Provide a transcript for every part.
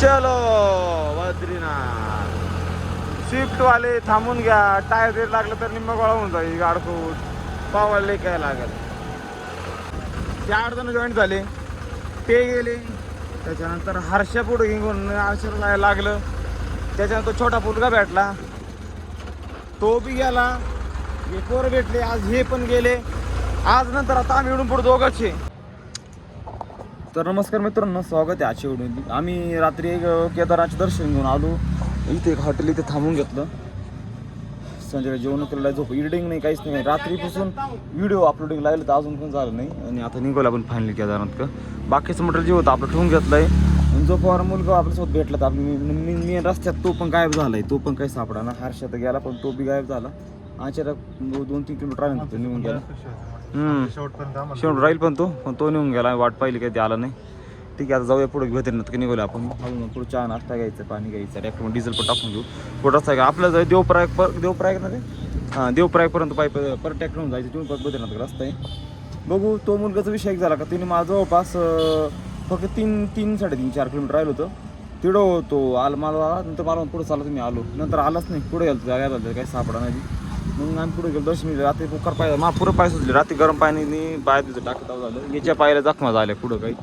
चलो बद्रीनाथ. स्विफ्ट वाले थांबून घ्या. टायर रेट लागलं तर निम्म गोळा होऊन जाईल गाडकूट पावाले काय लागेल. ते आठ जण जॉईन झाले. ते गेले. त्याच्यानंतर हर्षा पुढे घेऊन हर्षाला लागलं. त्याच्यानंतर छोटा मुलगा भेटला. तो बी गेला. हे पोरं भेटले. आज हे पण गेले. आज नंतर आता आम्ही इकडून पुढे दोघंच आहे. तर नमस्कार मित्रांनो स्वागत आहे आजच्या व्हिडिओ आम्ही रात्री एक केदाराचे दर्शन घेऊन आलो. इथे एक हॉटेल इथे थांबून घेतलं. संजय जेवण केलेलं झोप एडिटिंग नाही काहीच नाही. रात्रीपासून व्हिडिओ अपलोडिंग लागलं तर अजून पण झालं नाही. आणि आता निघालो आपण फायनली केदारनाथ का बाकीचं मटेरियल जे होतं आपलं ठेवून घेतलं आणि जो पवार मुलगा आपल्यासोबत भेटला तर आपण मी मी रस्त्यात तो पण गायब झाला आहे तो पण काही सापडा ना. हर्षात गेला पण तो बी गायब झाला. अचानक दोन तीन किलोमीटर निघून गेला. हम्म. शेवट राहील पण तो पण तो निघून गेला. वाट पाहिली काही ते आला नाही. ठीक आहे आता जाऊया पुढे भेटणार की निघूया आपण. हळून पुढे चहा नाश्ता घ्यायचं पाणी घ्यायचं. ट्रॅक्टर डिझेल पण टाकून घेऊ. पुढं असं आपल्या जाऊ देवप्राग पर देवप्राग ना रे हां देवप्रागपर्यंत पाईप परत ट्रॅक्टर होऊन जायचं. तुम्ही परत बद्रीनाथ रस्ता आहे बघू तो मुलगाचा विषय एक झाला का? तिने माझं जवळपास फक्त तीन तीन साडेतीन चार किलोमीटर राहिलो होतं. तिकडं होतो आला मला आला नंतर मला पुढे चालला तुम्ही आलो. नंतर आलाच नाही. पुढे गेलो जागा झालं काही सापडा नाही. मग आम्ही पुढे गेलो दर्शन घेतलं. रात्री बुकार पाय मा पुरं पाय सुचले रात्री गरम पाण्याने पाय तिथं टाकत झालं याच्या पायाला जखमा झाल्या पुढं काही.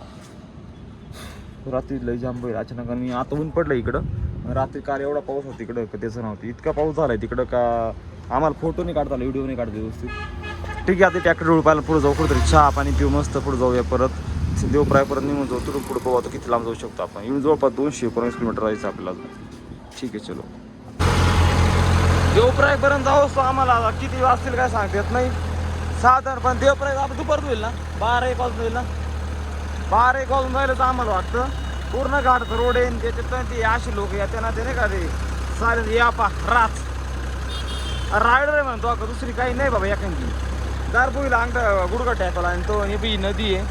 रात्री लय जाम बैल अचानक आणि आता ऊन पडलं इकडं. रात्री काल एवढा पाऊस होता इकडं का त्याचं नव्हतं इतका पाऊस झाला तिकडं का आम्हाला फोटो नाही काढता आला व्हिडिओ नाही काढता व्यवस्थित. ठीक आहे आता ट्रॅक्टर उडपायला पुढे जाऊ कुठेतरी चहा पाणी पिऊ मस्त पुढे जाऊया परत. देवप्राय परत निघून जाऊ तुरून पुढे पाहू आता किती लांब जाऊ शकतो आपण. येऊन जवळपास दोनशे एकोणीस किलोमीटर जायचं आपल्याला. ठीक आहे चलो. देवप्राय पर्यंत जाऊ असतो आम्हाला. किती वाजतील काय सांगता येत नाही. साधारण देवप्राय आपण दुपारच होईल ना? बारा एक वाजून होईल ना? बारा एक वाजून जायला तर आम्हाला वाटतं. पूर्ण गाडचं रोड येईन त्याच्यात ते असे लोक या त्यांना ते नाही का ते? चालेल या पा राच रायडर आहे म्हणतो का दुसरी काही नाही बाबा एखादी. दारपुईला अंगठा गुडगा टाकाला आणि तो हे बी नदी आहे.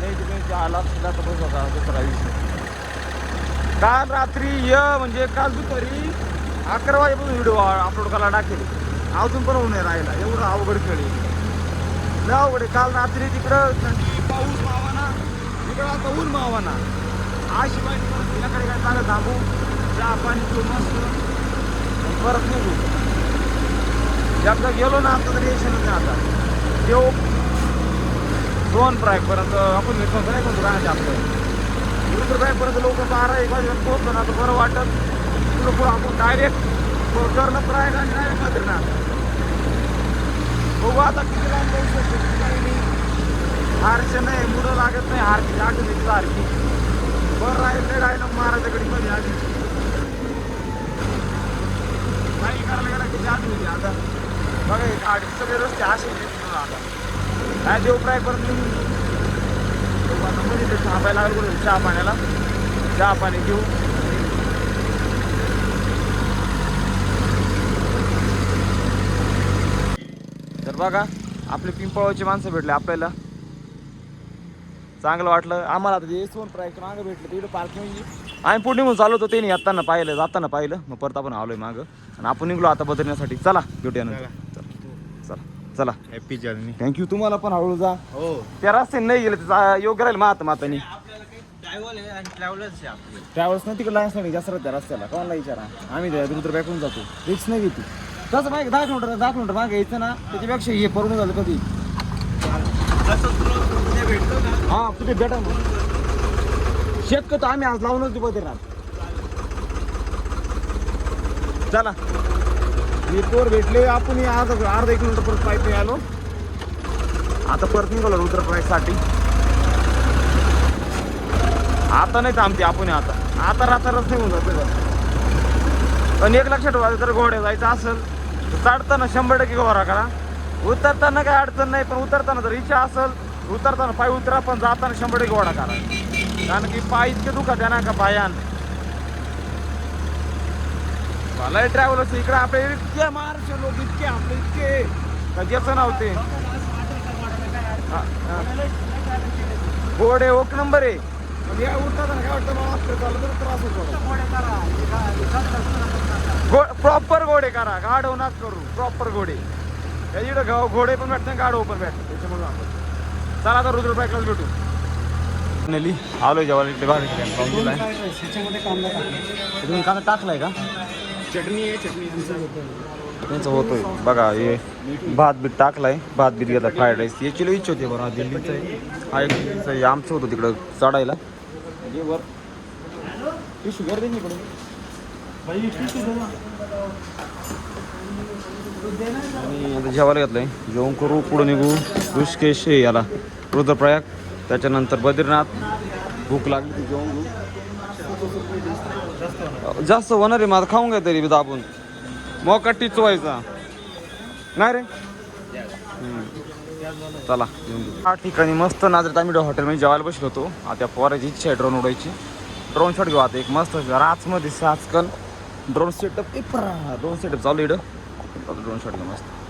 नाही तिकडे म्हणजे आला सुद्धा तर बस होता दुसरा विषय. काल रात्री य म्हणजे काल दुपारी अकरा वाजेपासून व्हिडिओ अपलोड करायला टाकेल. अजून पण होऊन नाही राहिला एवढं अवघड खेळ आहे. लय अवघड काल रात्री तिकडं थंडी पाऊस मावाना. तिकडं आता ऊन मावाना. अशी माहिती परत काय चालत थांबू चहा पाणी पिऊ मस्त. परत निघू. एकदा गेलो ना आता तरी यायचं नाही आता. देऊ. दोन पर्यंत आपण घेतो नाही कोणतं राहते आपलं रुद्रबाईपर्यंत लोक बारा एक वाजेपर्यंत पोहोचलो ना तर बरं वाटत. पुढं पुढं आपण डायरेक्ट करणं प्रायग आणि डायरेक्ट बद्रीनाथ बघू आता किती लांब जाऊ शकतो काही नाही हारचे नाही मुलं लागत नाही हारची आठवण घेतलं सारखी बरं राहिलं डायलॉग महाराजाकडे मध्ये आधी काही करायला गेला की आठवण येते आता. बघा एक गाडी सगळे रस्ते असे होते आता. काय देवप्राय परत मध्ये ते थांबायला लागलो चहा पाण्याला. चहा पाणी घेऊ. तर बघा आपले पिंपळाची माणसं भेटले आपल्याला. चांगलं वाटलं. आम्हाला आता जे सोन प्राईक मागं भेटलं तिकडे पार्किंग आम्ही पुढे निघून चालू होतो त्यांनी येताना पाहिलं जाताना पाहिलं. मग परत आपण आलोय मागं. आणि आपण निघलो आता बदलण्यासाठी. चला भेटूया नंतर. चला चला. हॅपी जर्नी थँक्यू तुम्हाला पण हळू जा. हो. त्या रस्त्याने नाही गेले तर योग्य राहील मात मातानी. ट्रॅव्हल आहे आणि ट्रॅव्हलर्स आहे आपले. ट्रॅव्हल्स नाही तिकडे लाईन्स नाही जास्त त्या रस्त्याला. कोणाला विचारा. आम्ही त्या रुद्र बॅकून जातो. रिक्स नाही घेतो तसं मागे दहा किलोमीटर दहा किलोमीटर मागे यायचं ना त्याच्यापेक्षा हे पडून झालं कधी? हा कुठे भेटा मग शक्यतो आम्ही आज लावूनच देऊ बद्रीनाथ चला. मी पोर भेटले आपण आज अर्धा अर्धा एक किलोमीटर परत पाईप आलो. आता परत निघालो रुद्रसाठी आता नाही थांबते आपण आता. आता रात्र रात्रच होऊन जातो. पण एक लक्षात ठेवा जर घोड्या जायचं असेल चढताना शंभर टक्के गोरा करा उतरताना काही अडचण नाही पण उतरताना जर इच्छा असेल उतरताना पाय उतरा पण जाताना शंभर टक्के गोडा करा कारण की पाय इतके दुखा द्या ना का पायान? मला ट्रॅव्हलर्स इकडे आपले इतके महाराष्ट्र लोक इतके आपले इतके. का ज्याचं नव्हते गोडे ओक नंबर आहे. या उतरताना काय वाटतं मला त्रास होतो. प्रॉपर घोडे करा. गाडव नाच करू. प्रॉपर घोडे. गाव घोडे पण भेटतात गाडव पण भेटतात. त्याच्यामुळे आपण चला आता रुद्र बाईकलाच भेटू. नेली आलो जेवायला इकडे भारी टाकला. तुम्ही कांदा टाकलाय का? चटणी आहे चटणी त्यांचं होतोय. बघा हे भात बीत टाकलाय. भात बीत घेतला फ्राईड राईस याची लई इच्छा होती बरं दिल्लीचं आहे. हा दिल्लीचं आमचं होतं तिकडं चढायला. हे वर. टिशू गर्दी नाही इकडं आणि आता जेवायला घेतलंय. जेवण करू पुढे निघू. ऋषकेश याला. रुद्रप्रयाग. त्याच्यानंतर बद्रीनाथ. भूक लागली ती जेवण घेऊ जास्त होणार आहे माझं खाऊन घ्या तरी दाबून. मोका टिचवायचा. नाही रे? चला घेऊन घेऊ. ठिकाणी मस्त नाजरात आम्ही हॉटेलमध्ये जेवायला बसलो होतो. आता पोराची इच्छा आहे ड्रोन उडायची. ड्रोन शॉट घेऊ आता एक मस्त. राचमध्ये साचकन. ड्रोन सेटअप ड्रोन सेटअप चालू आहे इकडं ड्रोन शॉट मस्त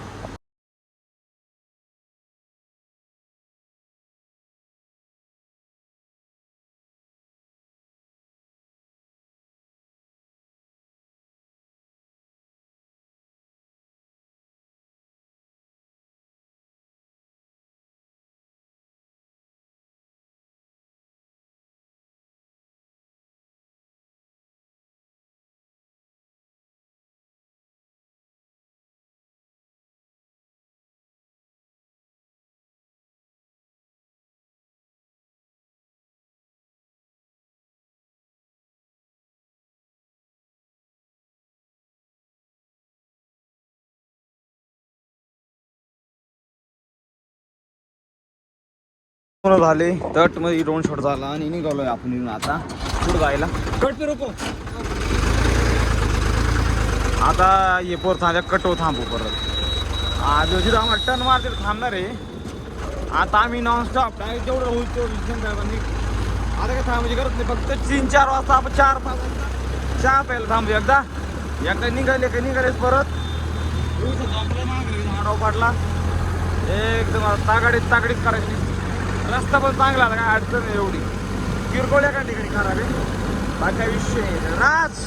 पूर्ण झाले? तटमध्ये ड्रोन शॉट झाला आणि निघालोय आपण इथून आता. पुढे जायला? कट पे रोको आता ये पोर थांब्या कटो थांबू परत. आज जिथं आम्हाला टन मारते थांबणार आहे. आता आम्ही नॉनस्टॉप काय जेवढं होईल तेवढं आता काय थांबायची गरज नाही फक्त तीन चार वाजता आपण चार पाच वाजता चहा प्यायला थांबू एकदा. एकदा निघाले का निघालेच परत. पाडला. एकदम तागाडीत तागडीत करायची रस्ता पण चांगला आता काय अडचण नाही एवढी. किरकोळ एका ठिकाणी खराब आहे बाकी विषय. राज!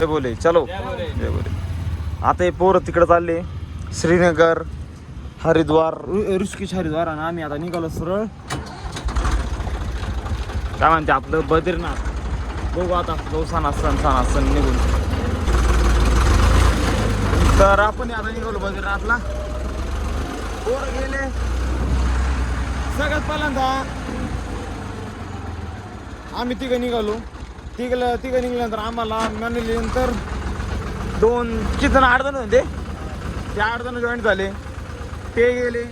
ते बोले चलो. जय बोले. आता हे पोरं तिकडे चालले. श्रीनगर हरिद्वार. ऋषिकेश हरिद्वार आणि आम्ही आता निघालो सरळ. काय म्हणते आपलं? बद्रीनाथ. बघू आता. गौसान सण सण सण निघून. तर आपण आता निघालो बद्रीनाथला. पोरं गेले. सगळ्यात पहिल्यांदा आम्ही तिघं निघालो. तिघलं तिघं निघाल्यानंतर आम्हाला नंतर दोन किती आठ जण होते. ते आठ जण जॉईन झाले. ते गेले.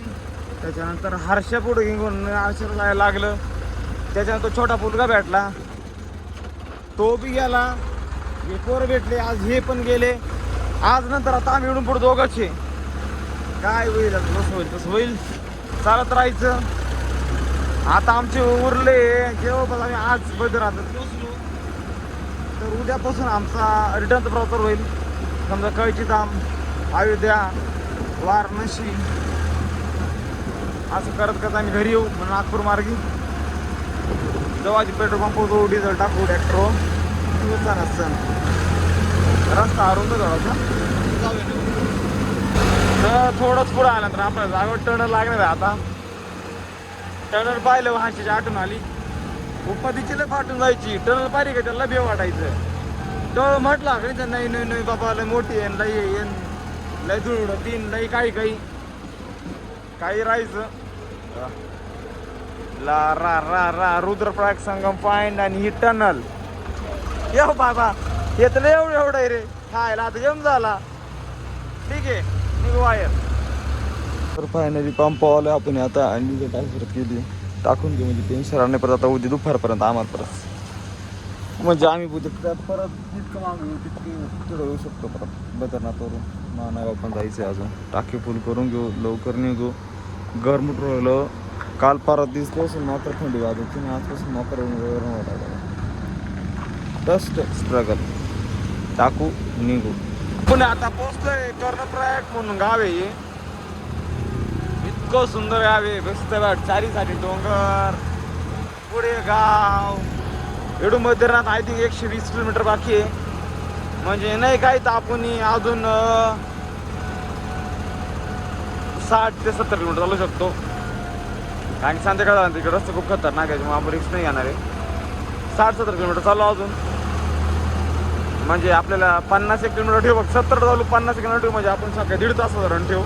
त्याच्यानंतर हर्षा पुढे घेऊन हर्षाला जायला लागलं. त्याच्यानंतर छोटा मुलगा भेटला. तो बी गेला. हे पोरं भेटले. आज हे पण गेले. आज नंतर आता आम्ही इकडून पुढे दोघंच काय होईल? आता जसं होईल? तसं होईल. चालत राहायचं. आता आमचे उरले जेव्हा आम्ही आज बद्रात पोचलो तर उद्यापासून आमचा रिटर्नचा प्रवास होईल. समजा कळची धाम अयोध्या वाराणसी. असं करत करत आम्ही घरी येऊ म्हणून नागपूर मार्गी. जेव्हा पेट्रोल पंप होतो डिझेल टाकू ट्रॅक्टर सण रस्ता हरून तर थोडासा तर थोडंच पुढं आलं तर आपल्या जागेवर टर्न लागणार आहे आता. टनल पाहिलं वाहनची आठवण आली. उपमतीची लय फाटून जायची. टनल पाहिली का त्याला बे वाटायचं. टळ म्हटला का नाही नाही नाही नाही बाबा लय मोठी येन लई येन लय धुळ तीन लई काही काही काही राहायचं? ला रा रा रा रुद्रप्रयाग संगम पॉइंट आणि ही टनल. यो बाबा येतलं एवढं एवढं आहे रे. खायला आता जम झाला. ठीक आहे निघू वायर तर फायनली पंप आलो आपण आता अंडी टाकून केली? टाकून घेऊ म्हणजे टेन्शन राहणार परत आता उद्या दुपारपर्यंत आम्हाला परत. म्हणजे आम्ही उद्या परत जितकं मागू तितकं तिथं येऊ शकतो परत. बदरनाथवरून मानावा पण जायचं आहे अजून. टाकी फुल करून घेऊ लवकर निघू. गरम राहिलं काल परत दिवसपासून मात्र थंडी वाजत तुम्ही आणि आजपासून मात्र गरम वाटायला डस्ट स्ट्रगल टाकू निघू. पुणे आता पोचतोय कर्णप्रयाग म्हणून गाव आहे इतकं सुंदर गाव आहे मस्त वाट चारीसाठी डोंगर पुढे गाव. एडू मध्यरात आय थिंक एकशे वीस किलोमीटर बाकी आहे. म्हणजे नाही काय तर आपण अजून साठ ते सत्तर किलोमीटर चालू शकतो. कारण की संध्याकाळ झाला तिकडे रस्ते खूप खतरनाक आहे त्यामुळे आपण रिक्स नाही येणार आहे. साठ सत्तर किलोमीटर चालू अजून. म्हणजे आपल्याला पन्नास एक किलोमीटर ठेवू सत्तर चालू पन्नास किलोमीटर ठेवू म्हणजे आपण सकाळी दीड तास धरण ठेवू.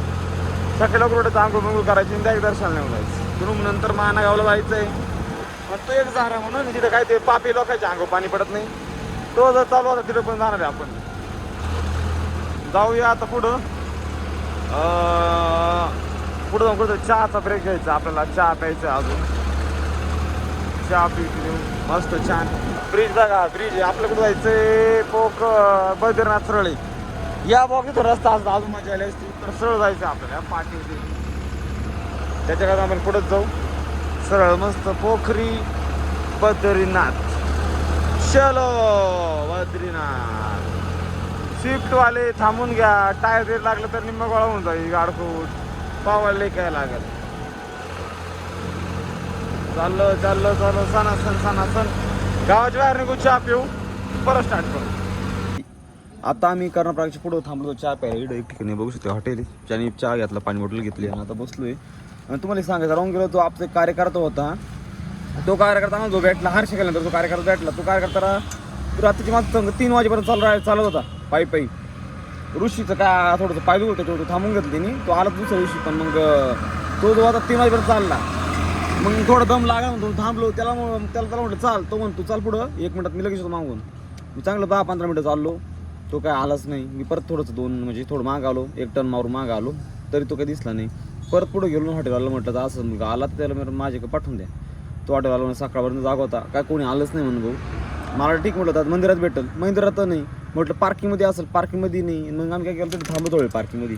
सकाळी लवकर उठायचं आंघोळ करायची आणि direct दर्शनाला येऊन जायचं. तिथून नंतर महानागावला जायचं आहे मग तो एक झाला म्हणून तिथं काय ते पापी लोकांच्या आंघोळ पाणी पडत नाही. तो जर चालू होता तिथं पण जाणार आहे आपण. जाऊया आता पुढं. पुढं जाऊन कुठं चहाचा ब्रेक घ्यायचा आपल्याला चहा प्यायचा अजून. चहा पिऊ मस्त छान. ब्रिज बघा ब्रिज आहे कुठं जायचंय? पोक बद्रीनाथ सरळी या बघ इथं रस्ता असतो अजून मजा आली असती. तर सरळ जायचं आपल्याला पाठी त्याच्याकडे आपण पुढंच जाऊ. सरळ मस्त पोखरी बद्रीनाथ. चलो बद्रीनाथ. स्विफ्टवाले थांबून घ्या. टायर देत लागलं तर निम्म गोळा होऊन जाईल गाडकूट पावायला काय लागेल. चाललं चाललं चाललं. सणासन सणासन. गावाच्या बाहेर निघू चहा पिऊ. परत स्टार्ट करू. आता आम्ही कर्णप्रागच्या पुढं थांबलो चहा प्यायला इकडे एक ठिकाणी बघू शकतो हॉटेल ज्याने चहा घेतला पाणी बॉटल घेतली आणि आता बसलोय. आणि तुम्हाला एक सांगायचं राहून गेलो तो आपला एक कार्यकर्ता होता. तो कार्यकर्ता ना जो भेटला हर्ष केल्यानंतर तो कार्यकर्ता भेटला तो कार्यकर्ता रात्रीची माझं तीन वाजेपर्यंत चालू राह- चालत होता पायी पायी. ऋषीचं काय थोडंसं पाहिलं होतं तेवढं तो थांबून घेतलं त्यांनी तो आला दुसऱ्या ऋषी पण मग तो जो आता तीन वाजेपर्यंत चालला. मग थोडा दम लागला म्हणतो थांबलो. त्याला मग- त्याला त्याला म्हटलं चाल. तो म्हणतो चाल पुढं एक मिनिटात मी लगेच येतो मागून. मी चांगलं दहा पंधरा मिनिटं चाललो. तो काय आलाच नाही. मी परत थोडंसं दोन म्हणजे थोडं माग आलो एक टन मारून माग आलो तरी तो काही दिसला नाही. परत पुढे गेलो हॉटेलवाला म्हटलं तर असं मग आला तर त्याला मी माझ्याकडे पाठवून द्या. तो हॉटेलवाला सकाळपर्यंत जागा होता. काय कोणी आलंच नाही म्हणून भाऊ. मला ठीक म्हटलं तर मंदिरात भेटल. मंदिरात नाही. म्हटलं पार्किंगमध्ये असेल पार्किंगमध्ये नाही. मग आम्ही काय केलं तर थांबत होईल पार्किंगमध्ये.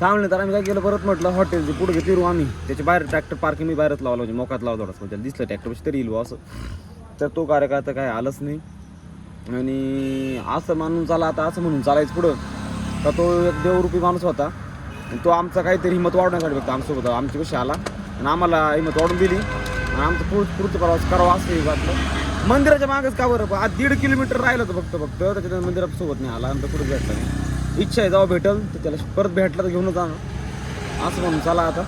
थांबले तर आम्ही काय केलं परत म्हटलं हॉटेलचे पुढे फिरू आम्ही. त्याच्या बाहेर ट्रॅक्टर पार्किंग मी बाहेरच लावला म्हणजे मोकात लावला थोडासा म्हणजे दिसलं ट्रॅक्टर तरी येईल असं. तर तो कार्यकर्ता काय आलंच नाही. आणि असं मानून चाला आता असं म्हणून चालायचं पुढं. तर तो एक देवरूपी माणूस होता. आणि तो आमचा काहीतरी हिंमत वाढवण्यासाठी फक्त आमच्यासोबत आमच्या कशी आला. आणि आम्हाला हिंमत वाढून दिली. आणि आमचं पुढ पुढचं प्रवास करावा असं वाटलं. मंदिराच्या मागच का बरं? आज दीड किलोमीटर राहिलं होतं फक्त फक्त. त्याच्यानंतर मंदिरात सोबत नाही आला आणि तो कुठं भेटला नाही. इच्छा आहे जेव्हा भेटल तर त्याला परत भेटला तर घेऊनच जाणं असं म्हणून चला आता.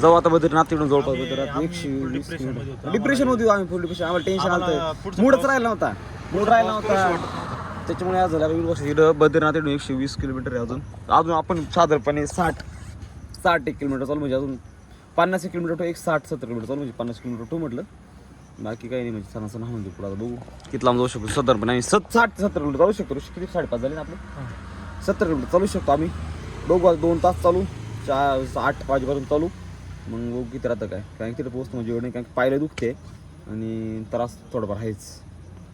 जाऊ आता बद्रीनाथ तिकडून जवळपास बद्रीनाथ. एकशे वीस डिप्रेशन होती. आम्ही फुल डिप्रेशन आम्हाला टेन्शन आलं मूडच राहिला नव्हता. मूड राहिला नव्हता. त्याच्यामुळे आज झालं वीस वर्ष इकडं बद्रीनाथ इकडून एकशे वीस किलोमीटर आहे अजून. अजून आपण साधारणपणे साठ साठ एक किलोमीटर चालू म्हणजे अजून पन्नास एक किलोमीटर एक साठ सत्तर किलोमीटर चालू म्हणजे पन्नास किलोमीटर टू म्हटलं. बाकी काही नाही म्हणजे सणा सण म्हणजे पुढे आता बघू. किती लांब जाऊ शकतो? साधारणपणे आम्ही सत साठ सत्तर किलोमीटर जाऊ शकतो. किती साडेपाच झाले ना आपले? सत्तर किलोमीटर चालू शकतो आम्ही. बघू आता दोन तास चालू. चार आठ वाजेपर्यंत चालू. मग बघू किती राहतं काय? कारण तिथे पोहोचतो म्हणजे एवढं नाही कारण पायला दुखते आणि त्रास थोडंफार आहेच.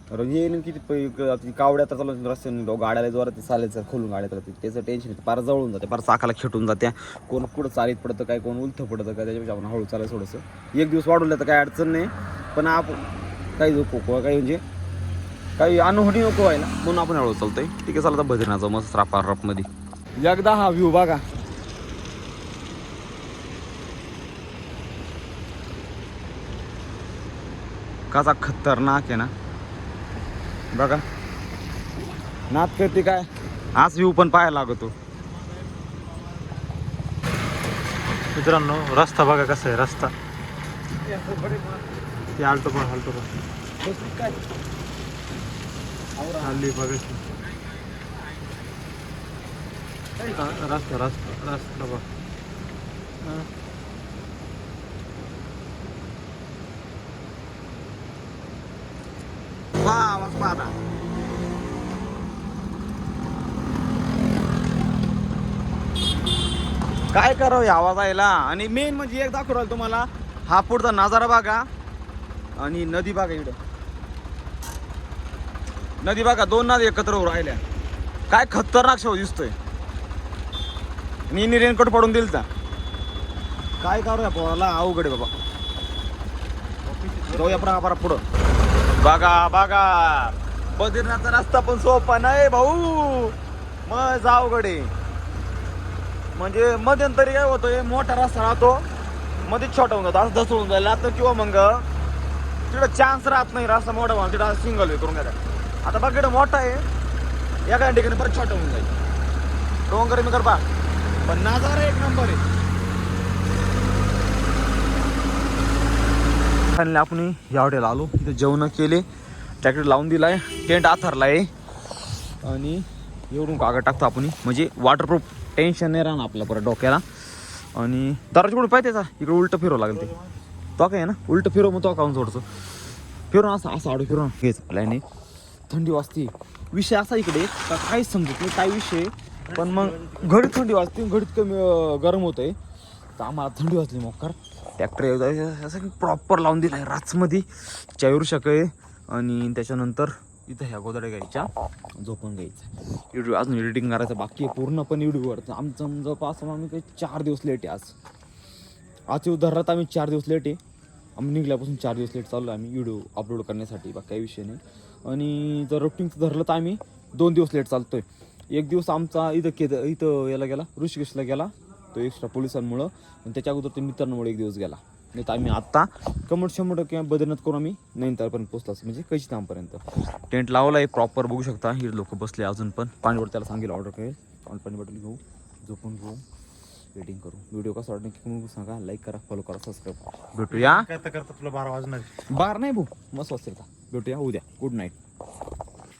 कारण येईल किती पै- कावड्या तर चालू रस्त्याने गाड्याला जोरात चालायचं खोलून गाड्या तर त्याचं टेन्शन येतं पार जवळून जाते पार चाकाला खेटून जात्या कोण कुठं चालीत पडतं काय कोण उलथं पडतं काय त्याच्यापेक्षा आपण हळू चालायचं थोडंसं. एक दिवस वाढवलं तर काही अडचण नाही पण आपण काही नको काही म्हणजे काही अनहोणी नको व्हायला. म्हणून आपण हळू चालतोय. ठीक आहे चालतं भजनाचं मस्त रापा रपमध्ये. एकदा हा व्ह्यू बघा. कसा खतरनाक आहे ना. बघा. नात करते काय? आज व्ह्यू पण पाहायला लागतो. मित्रांनो रस्ता बघा कसा आहे रस्ता. ते आलतो पण हलतो पण. हल्ली बघा. रस्ता रस्ता रस्ता बघ हा. वा आवाज काय करावं या आवाज यायला आणि मेन म्हणजे एक दाखवलं तुम्हाला हा पुढचा नजारा बघा. आणि नदी बघा इकडं. नदी बघा दोन नदी एकत्र होऊ राहिल्या. काय खतरनाक शो दिसतोय. मी रेनकोट पडून दिल का काय करूया पोराला? अवघड आहे बाबा. जाऊया परा परा पुढं. बघा बघा. बद्रीनाथचा रस्ता पण सोपा नाही भाऊ. मग जावगडे म्हणजे मध्यंतरी काय होतं मोठा रस्ता राहतो मध्ये छोटा होऊन जातो असं धसळून जायला तर किंवा मग तिकडं चान्स राहत नाही रस्ता मोठा म्हणून तिथं सिंगल वे करून घ्यायला आता बघ मोठा आहे. एका ठिकाणी परत छोटा होऊन जाईल. डोंगर मी कर पा पण नजारा एक नंबर आहे. फायनली आपण या हॉटेल आलो. तिथे जेवण केले. ट्रॅक्टर लावून दिलाय टेंट आथरला आहे आणि एवढून कागद टाकतो आपण म्हणजे वॉटरप्रूफ टेन्शन नाही राहणार आपल्या परत डोक्याला आणि दरवाजा कुठे पाहिजे त्याचा इकडे उलटं फिरव लागेल ते तो काय आहे ना उलटं फिरव मग तो काउन सोडतो फिरून असं असं आडू फिरून हेच प्लॅन आहे थंडी वाजते विषय असा इकडे का काहीच समजत नाही काय विषय आहे. पण मग घडीत थंडी वाजते घडीत कमी गरम होत आहे तर आम्हाला थंडी वाजली मोकार ट्रॅक्टर असं प्रॉपर लावून दिला आहे राचमध्ये चायरू शक आहे आणि त्याच्यानंतर इथं ह्या गोदड्या घ्यायच्या झोपून घ्यायचं. व्हिडिओ अजून एडिटिंग करायचं बाकी आहे पूर्ण पण व्हिडिओवर आमचं जवळपास आम्ही काही चार दिवस लेट आहे आज. आज उदाहरणार्थ धरला तर आम्ही चार दिवस लेट आहे. आम्ही निघल्यापासून चार दिवस लेट चाललो आम्ही व्हिडिओ अपलोड करण्यासाठी बाकी काही विषय नाही. आणि जर रुटीनचं धरलं तर आम्ही दोन दिवस लेट चालतो आहे एक दिवस आमचा इथं केद इथं याला गेला ऋषिकेशला गेला तो एक्स्ट्रा पोलिसांमुळं. आणि त्याच्या अगोदर ते मित्रांमुळे एक दिवस गेला. नाही तर आम्ही आत्ता कमट शंभर टक्के बदलण्यात करून आम्ही नैनतारपर्यंत पोहोचलो असं म्हणजे कैची तामपर्यंत टेंट लावला आहे प्रॉपर बघू शकता. ही लोक बसले अजून पण. पाणी बॉटल त्याला सांगेल ऑर्डर करेल. पाणी पाणी बॉटल घेऊ झोपून घेऊ वेटिंग करू. व्हिडिओ कसा वाटतं की मग सांगा. लाईक करा फॉलो करा सबस्क्राईब भेटूया. करता करता तुला बारा वाजणार. बार नाही भाऊ मस्त वाजता भेटूया उद्या गुड नाईट